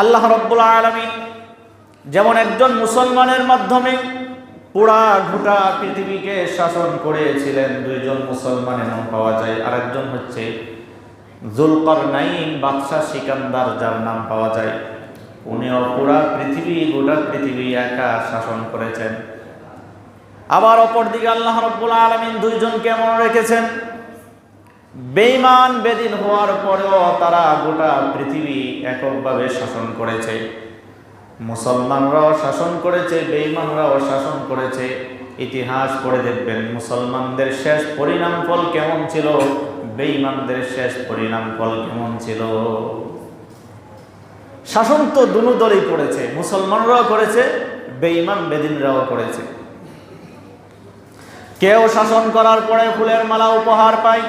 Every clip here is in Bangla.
আল্লাহ রব্বুল আলমিন যেমন একজন মুসলমানের মাধ্যমে পুরা গোটা পৃথিবীকে শাসন করেছিলেন, দুইজন মুসলমান এমন পাওয়া যায়। আরেকজন হচ্ছে জুলকর নাইন বাদশাহ সিকান্দার, যার নাম পাওয়া যায়। উনিও পুরা পৃথিবী, গোটা পৃথিবী একা শাসন করেছেন। আবার অপরদিকে আল্লাহ রব্বুল আলমিন দুইজনকে এমন রেখেছেন বেঈমান বেদিন হওয়ার পরেও তারা গোটা পৃথিবী এককভাবে শাসন করেছে। মুসলমানরাও শাসন করেছে, বেঈমানরাও শাসন করেছে। ইতিহাস পড়ে দেখবেন, মুসলমানদের শেষ পরিণাম ফল কেমন ছিল? বেঈমানদের শেষ পরিণাম ফল কেমন ছিল? শাসন তো দুনো দলই করেছে, মুসলমানরাও করেছে, বেঈমান বেদিনরাও করেছে। কেউ শাসন করার পরে ফুলের মালা উপহার পায়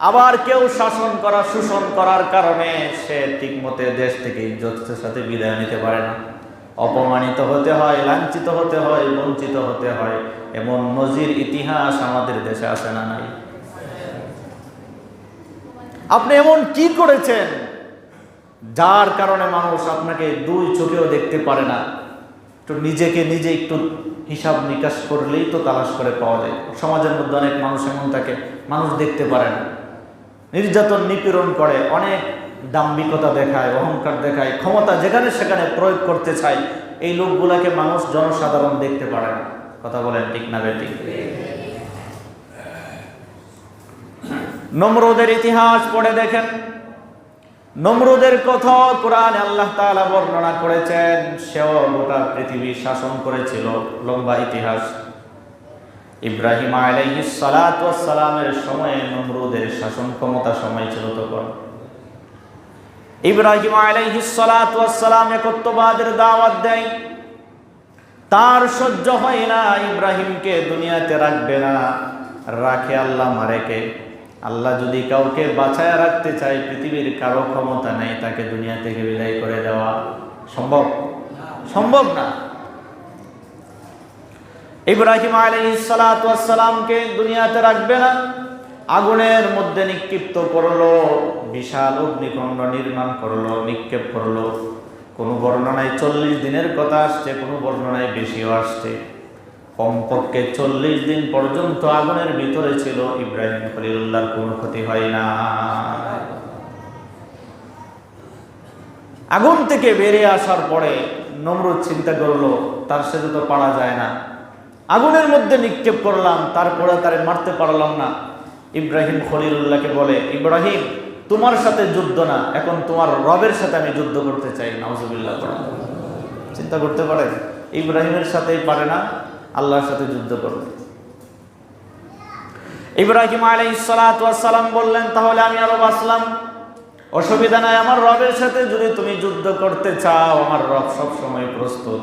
আবার কেউ শাসন করা, শোষণ করার কারণে সে ঠিকমতে দেশ থেকে ইজ্জতের সাথে বিদায় নিতে পারে না। অপমানিত হতে হয়, লাঞ্ছিত হতে হয়, বঞ্চিত হতে হয়, এমন নজির ইতিহাস আমাদের দেশে আসে না নাই। আপনি এমন কি করেছেন? যার কারণে মানুষ আপনাকে দুই চোখেও দেখতে পারে না। একটু নিজেকে নিজে একটু হিসাব নিকাশ করলেই তো তালাশ করে পাওয়া যায়। সমাজের মধ্যে অনেক মানুষ এমন থাকে, মানুষ দেখতে পারে না। নির্যাতন, নিপীড়ন করে, অনেক দাম্ভিকতা দেখায়, অহংকার দেখায়, ক্ষমতা যেখানে সেখানে প্রয়োগ করতে চায়, এই লোকগুলাকে মানুষ জনসাধারণ দেখতে পারে না। কথা বলেন ঠিক না বেটি নমরুদের ইতিহাস পড়ে দেখেন। নমরুদের কথা কোরআনে আল্লাহ তাআলা বর্ণনা করেছেন, সেও গোটা পৃথিবী শাসন করেছিল, লম্বা ইতিহাস। ইব্রাহিম আলাইহিস সালাতু ওয়াস সালামের সময়ে নমরুদের শাসন ক্ষমতা সময় ছিল তখন। ইব্রাহিম ওয়াস একত্ববাদের দাওয়াত দেয়। তার সহ্য হয় না, ইব্রাহিমকে দুনিয়াতে রাখবে না। রাখে আল্লাহ মারেকে। আল্লাহ যদি কাউকে বাঁচায় রাখতে চায়, পৃথিবীর কারও ক্ষমতা নেই, তাকে দুনিয়া থেকে বিদায় করে দেওয়া। সম্ভব? সম্ভব না। ইব্রাহিম আলাইসালামকে দুনিয়াতে রাখবে না। আগুনের মধ্যে নিক্ষিপ্ত করল, বিশাল অগ্নিকণ্ড নির্মাণ করল, নিক্ষেপ করল। কোনো বর্ণনায় চল্লিশ দিনের কথা আসছে, কোনো বর্ণনায় বেশিও আসছে। কমপক্ষে চল্লিশ দিন পর্যন্ত আগুনের ভিতরে ছিল ইব্রাহিম খলিলুল্লাহর, কোনো ক্ষতি হয় না। আগুন থেকে বেরিয়ে আসার পরে নমরুদ চিন্তা করল, তার সাথে তো পারা যায় না। আগুনের মধ্যে নিক্ষেপ করলাম, তারপরে তারে মারতে পারলাম না। ইব্রাহিম খলিলুল্লাহকে বলে, ইব্রাহিম, তোমার সাথে যুদ্ধ না, এখন তোমার রবের সাথে আমি যুদ্ধ করতে চাই, নাউজুবিল্লাহ চিন্তা করতে পারে ইব্রাহিমের সাথেই পারে না, আল্লাহর সাথে যুদ্ধ করবে। ইব্রাহিম আলাইসালাম বললেন, তাহলে আমি আরও বাঁচলাম। অসুবিধা নাই, আমার রবের সাথে যদি তুমি যুদ্ধ করতে চাও, আমার রব সব সময় প্রস্তুত।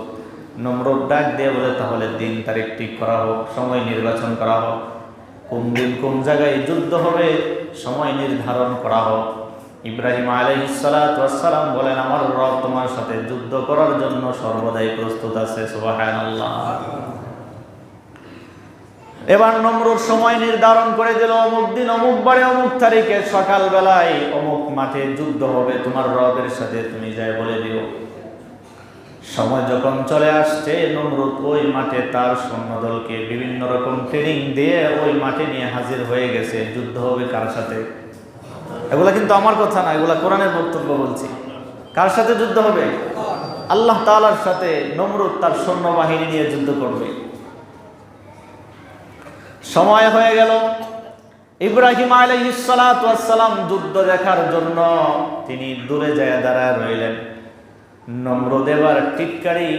নমরুদ ডাক দিয়ে বলে, তাহলে দিন তারিখ ঠিক করা হোক, সময় নির্বাচন করা হোক। কোন দিন কোন জায়গায় যুদ্ধ হবে, সময় নির্ধারণ করা হোক। ইব্রাহিম আলাইসালাম বলেন, আমার রব তোমার সাথে যুদ্ধ করার জন্য সর্বদাই প্রস্তুত আছে এবার নম্রর সময় নির্ধারণ করে দিল, অমুক দিন, অমুক বারে, অমুক তারিখে সকালবেলায় অমুক মাঠে যুদ্ধ হবে, তোমার রবের সাথে তুমি যাই বলে দিও। সময় যখন চলে আসছে, নমরুদ ওই মাঠে তার সৈন্যদলকে বিভিন্ন রকম ট্রেনিং দিয়ে ওই মাঠে নিয়ে হাজির হয়ে গেছে, যুদ্ধ হবে কার সাথে? এগুলা কিন্তু আমার কথা না, এগুলা কোরআনের বক্তব্য বলছি। কার সাথে যুদ্ধ হবে? আল্লাহ তালার সাথে নমরুদ তার সৈন্যবাহিনী নিয়ে যুদ্ধ করবে। সময় হয়ে গেল। ইব্রাহিম আলাইসালাম যুদ্ধ দেখার জন্য তিনি দূরে যায় দাঁড়ায় রইলেন। নম্রদ এবার টিটকারি,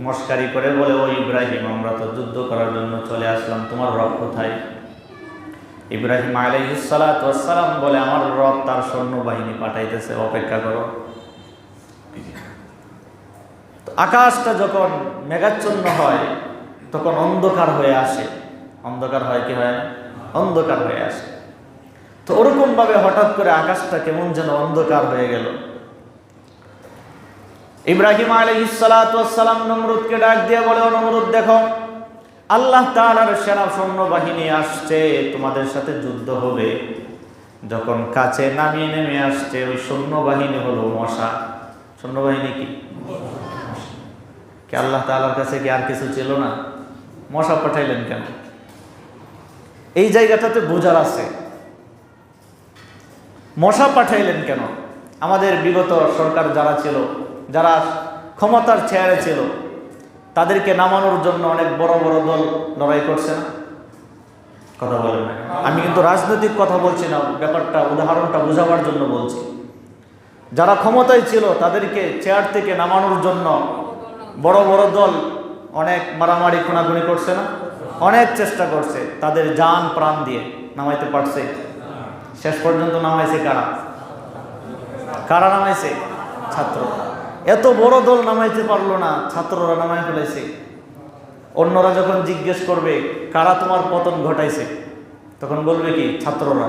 মস্কারি করে বলে, ও ইব্রাহিম, আমরা তো যুদ্ধ করার জন্য চলে আসলাম, তোমার রব কোথায়? ইব্রাহিম আলাইসালাম বলে, আমার রব তার সৈন্যবাহিনী পাঠাইতেছে, অপেক্ষা করো। আকাশটা যখন মেঘাচ্ছন্ন হয়, তখন অন্ধকার হয়ে আসে। অন্ধকার হয় কি হয় অন্ধকার হয়ে আসে। তো ওরকম ভাবে হঠাৎ করে আকাশটা কেমন যেন অন্ধকার হয়ে গেল। ইব্রাহিম আলহিসালাম নমরুদকে ডাক দিয়ে বলে নমরুদ, দেখো, আল্লাহ তালার সেনা সৈন্যবাহিনী আসছে, তোমাদের সাথে যুদ্ধ হবে। যখন কাছে নামিয়ে নেমে আসছে, ওই সৈন্যবাহিনী হলো মশা। সৈন্যবাহিনী কি? কি আল্লাহ তাআলার কাছে কি আর কিছু ছিল না? মশা পাঠাইলেন কেন? এই জায়গাটাতে বোঝার আছে। মশা পাঠাইলেন কেন? আমাদের বিগত সরকার যারা ছিল যারা ক্ষমতার চেয়ারে ছিল, তাদেরকে নামানোর জন্য অনেক বড় বড় দল লড়াই করছে না? কথা বলেন আমি কিন্তু রাজনৈতিক কথা বলছি না, ব্যাপারটা, উদাহরণটা বোঝাবার জন্য বলছি। যারা ক্ষমতায় ছিল, তাদেরকে চেয়ার থেকে নামানোর জন্য বড় বড় দল অনেক মারামারি, খুনাখুনি করছে না? অনেক চেষ্টা করছে, তাদের জান, প্রাণ দিয়ে নামাইতে পারছে। শেষ পর্যন্ত নামাইছে কারা? কারা নামাইছে? ছাত্র এত বড় দল নামাইতে পারল না, ছাত্ররা নামাই ফেলেছে অন্যরা যখন জিজ্ঞেস করবে, কারা তোমার পতন ঘটাইছে? তখন বলবে কি, ছাত্ররা।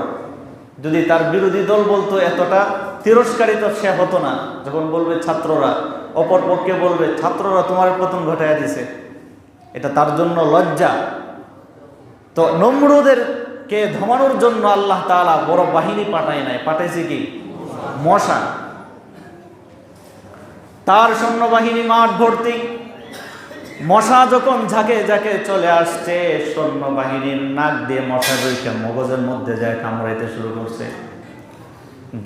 যদি তার বিরোধী দল বলতো এতটা, তিরস্কারিত সে হতো না। যখন বলবে ছাত্ররা অপর পক্ষে বলবে, ছাত্ররা তোমার পতন ঘটাইয়া দিছে। এটা তার জন্য লজ্জা। তো নমরুদের কে ধমানোর জন্য আল্লাহ তাআলা বড় বাহিনী পাঠায় নাই। পাঠাইছে কি? মশা। তার সৈন্যবাহিনী মাঠ ভর্তি। মশা যখন ঝাঁকে ঝাঁকে চলে আসছে, সৈন্যবাহিনীর নাক দিয়ে মশা রইকে মগজের মধ্যে যায় কামড়াইতে শুরু করছে।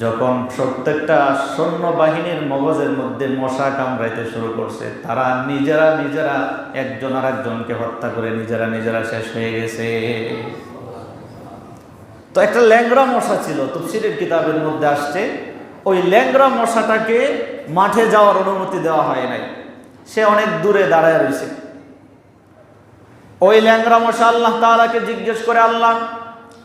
যখন প্রত্যেকটা সৈন্যবাহিনীর মগজের মধ্যে মশা কামড়াইতে শুরু করছে, তারা নিজেরা নিজেরা একজন আর একজনকে হত্যা করে নিজেরা নিজেরা শেষ হয়ে গেছে। তো একটা ল্যাংরা মশা ছিল তফসিরের কিতাবের মধ্যে আসছে। ওই ল্যাংরা মশাটাকে মাঠে যাওয়ার অনুমতি দেওয়া হয় নাই। সে অনেক দূরে দাঁড়ায় রয়েছে। ওই ল্যাংরা মশা আল্লাহ তাআলাকে জিজ্ঞেস করে, আল্লাহ,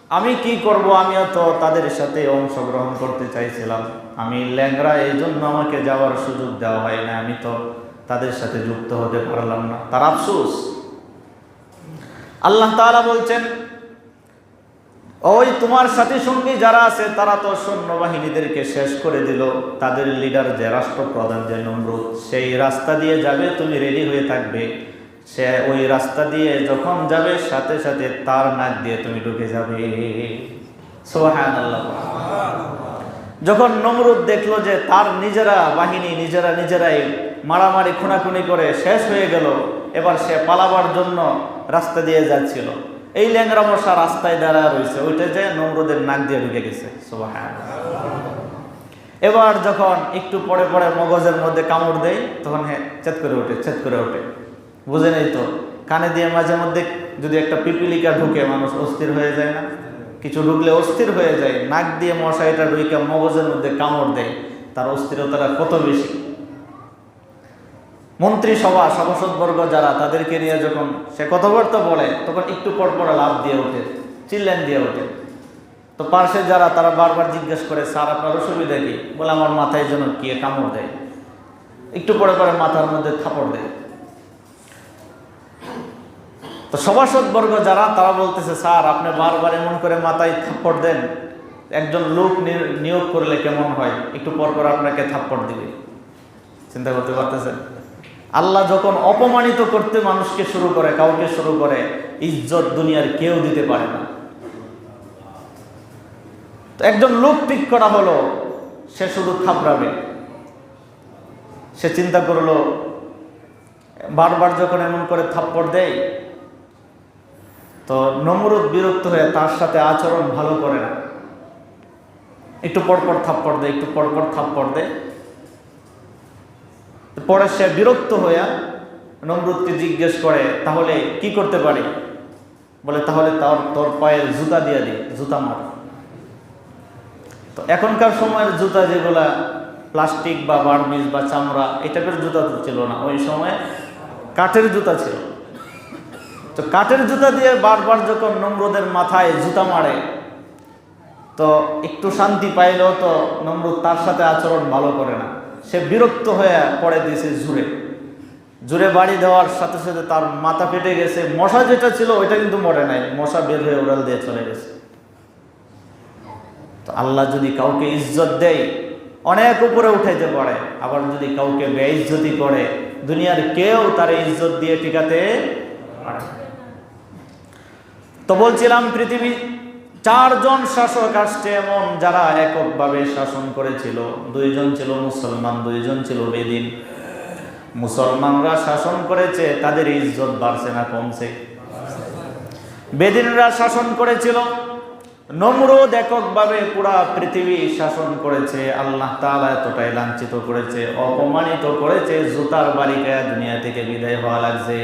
আমি কি করব? আমিও তো তাদের সাথে অংশগ্রহণ করতে চাইছিলাম। আমি ল্যাংরা এই জন্য আমাকে যাওয়ার সুযোগ দেওয়া হয় না আমি তো তাদের সাথে যুক্ত হতে পারলাম না। তার আফসোস। আল্লাহ তাআলা বলছেন ওই তোমার সাথী সঙ্গী যারা আছে, তারা তো সৈন্যবাহিনীদেরকে শেষ করে দিল। তাদের লিডার যে রাষ্ট্রপ্রধান, যে নমরুদ, সেই রাস্তা দিয়ে যাবে, তুমি রেডি হয়ে থাকবে। সে ওই রাস্তা দিয়ে যখন যাবে, সাথে সাথে তার নাক দিয়ে তুমি ঢুকে যাবে। যখন নমরুদ দেখল যে তার নিজেরা বাহিনী, নিজেরা, নিজেরাই মারামারি, খুনাখুনি করে শেষ হয়ে গেল, এবার সে পালাবার জন্য রাস্তা দিয়ে যাচ্ছিল। এই ল্যাংরা মশা রাস্তায় দাঁড়া রয়েছে, ওইটা যে নমরুদের নাক দিয়ে ঢুকে গেছে। এবার যখন একটু পরে পরে মগজের মধ্যে কামড় দেয়, তখন হ্যাঁ চেত করে ওঠে, চেত করে ওঠে। বুঝে নেই তো? কানে দিয়ে মাঝে মধ্যে যদি একটা পিপিলিকা ঢুকে, মানুষ অস্থির হয়ে যায় না? কিছু ঢুকলে অস্থির হয়ে যায়, নাক দিয়ে মশা এটা ঢুকে মগজের মধ্যে কামড় দেয়, তার অস্থিরতাটা কত বেশি? মন্ত্রিসভা, সভাসদবর্গ যারা তাদেরকে নিয়ে যখন সে কথাবার্তা বলে, তখন একটু পর পর লাভ দিয়ে ওঠে, চিল্লেন দিয়ে ওঠে। তো পার্শ্বে যারা, তারা বারবার জিজ্ঞেস করে, স্যার, আপনার অসুবিধা কি? বলে, আমার মাথায় যেন কে কামড় দেয়। একটু পরে পরে মাথার মধ্যে থাপড় দেয়। তো সভাসদবর্গ যারা, তারা বলতেছে, স্যার, আপনি বারবার এমন করে মাথায় থাপ্পড় দেন, একজন লোক নিয়োগ করলে কেমন হয়? একটু পর পর আপনাকে থাপ্পড় দিবে। চিন্তা করতে পারতেছেন? আল্লাহ যখন অপমানিত করতে মানুষকে শুরু করে, কাউকে শুরু করে, ইজ্জত দুনিয়ার কেউ দিতে পারে না। তো একজন লোক পিক করা হলো, সে শুধু থাপড়াবে। সে চিন্তা করল, বারবার যখন এমন করে থাপ্পড় দেয়, তো নমরুদ বিরক্ত হয়ে তার সাথে আচরণ ভালো করে না। একটু পরপর থাপ্পড় দেয়, একটু পরপর থাপ্পড় দেয়। পরে সে বিরক্ত হইয়া নমরুদকে জিজ্ঞেস করে, তাহলে কি করতে পারি? বলে, তাহলে তার, তোর পায়ের জুতা দিয়ে দি, জুতা মার। তো এখনকার সময়ের জুতা যেগুলা, প্লাস্টিক বা বার্মিজ বা চামড়া, এই টাইপের জুতা তো ছিল না। ওই সময় কাঠের জুতা ছিল। তো কাঠের জুতা দিয়ে বারবার যখন নমরুদের মাথায় জুতা মারে, তো একটু শান্তি পাইলেও তো নমরুদ তার সাথে আচরণ ভালো করে না। সে বিরক্ত হয়ে পড়ে দিয়েছে জুড়ে। জুড়ে বাড়ি দেওয়ার সাথে সাথে তার মাথা ফেটে গেছে। মশা যেটা ছিল, ওইটা কিন্তু মরে নাই। মশা বের হয়ে উড়াল দিয়ে চলে গেছে। তো আল্লাহ যদি কাউকে ইজ্জত দেয়, অনেক উপরে উঠাইতে পারে। আবার যদি কাউকে বেইজ্জতি করে, দুনিয়ার কেউ তার ইজ্জত দিয়ে টিকাতে তো বলছিলাম, পৃথিবী চারজন শাসক আসছে এমন যারা এককভাবে শাসন করেছিল। দুইজন ছিল মুসলমান, দুইজন ছিল বেদিন। মুসলমানরা শাসন করেছে, তাদের ইজ্জত বাড়ছে না, কমছে। বেদিনরা শাসন করেছিল। নমরুদ এককভাবে পুরা পৃথিবী শাসন করেছে। আল্লাহ তালা এতটাই লাঞ্ছিত করেছে, অপমানিত করেছে, জুতার বালিকায় দুনিয়া থেকে বিদায় হওয়া লাগছে।